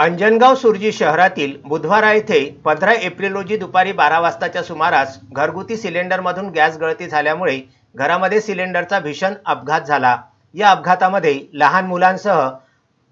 अंजनगाव सुरजी शहरातील बुधवारा येथे पंधरा एप्रिल रोजी दुपारी बारा वाजताच्या सुमारास घरगुती सिलेंडरमधून गॅस गळती झाल्यामुळे घरामध्ये सिलेंडरचा भीषण अपघात झाला. या अपघातामध्ये लहान मुलांसह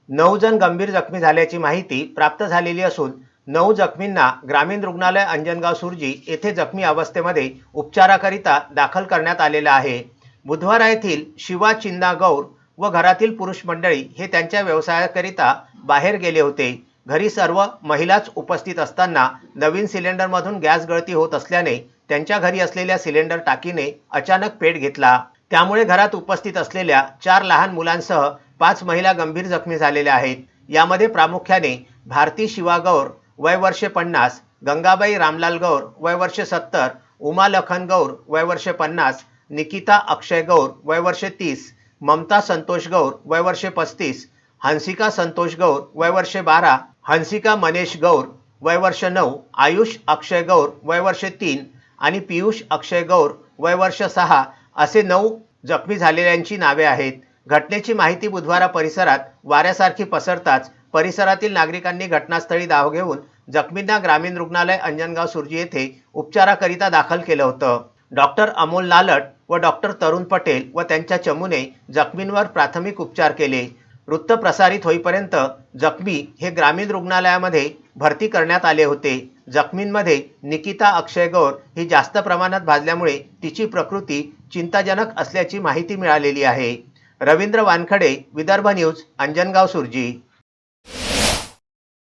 नऊ जण गंभीर जखमी झाल्याची माहिती प्राप्त झालेली असून नऊ जखमींना ग्रामीण रुग्णालय अंजनगाव सुरजी येथे जखमी अवस्थेमध्ये उपचाराकरिता दाखल करण्यात आलेलं आहे. बुधवारा येथील शिवा चिन्ना गौर व घरातील पुरुष मंडळी हे त्यांच्या व्यवसायाकरिता बाहेर गेले होते. घरी सर्व महिलाच उपस्थित असताना नवीन सिलेंडरमधून गॅस गळती होत असल्याने त्यांच्या घरी असलेल्या सिलेंडर टाकीने अचानक पेट घेतला. त्यामुळे घरात उपस्थित असलेल्या चार लहान मुलांसह पाच महिला गंभीर जखमी झालेल्या आहेत. यामध्ये प्रामुख्याने भारती शिवा गौर वय वर्षे पन्नास गंगाबाई रामलाल गौर वय वर्षे सत्तर उमा लखन गौर वय वर्षे पन्नास निकिता अक्षय गौर वय वर्षे तीस ममता संतोष गौर वय वर्षे पस्तीस हंसिका संतोष गौर वयवर्ष बारा. हंसिका मनेश गौर वय वर्ष नऊ. आयुष अक्षय गौर वयवर्ष तीन. आणि पियुष अक्षय गौर वय वर्ष सहा. असे नऊ जखमी झालेल्यांची नावे आहेत. घटनेची माहिती बुधवारा परिसरात वाऱ्यासारखी पसरताच परिसरातील नागरिकांनी घटनास्थळी धाव घेऊन जखमींना ग्रामीण रुग्णालय अंजनगाव सुर्जी येथे उपचाराकरिता दाखल केलं होतं. डॉक्टर अमोल लालट व डॉक्टर तरुण पटेल व त्यांच्या चमूने जखमींवर प्राथमिक उपचार केले. वृत्त प्रसारित होईपर्यंत जखमी हे ग्रामीण रुग्णालयामध्ये भरती करण्यात आले होते. जखमींमध्ये निकिता अक्षय गौर ही जास्त प्रमाणात भाजल्यामुळे तिची प्रकृती चिंताजनक असल्याची माहिती मिळालेली आहे. रवींद्र वानखडे विदर्भ न्यूज अंजनगाव सुरजी.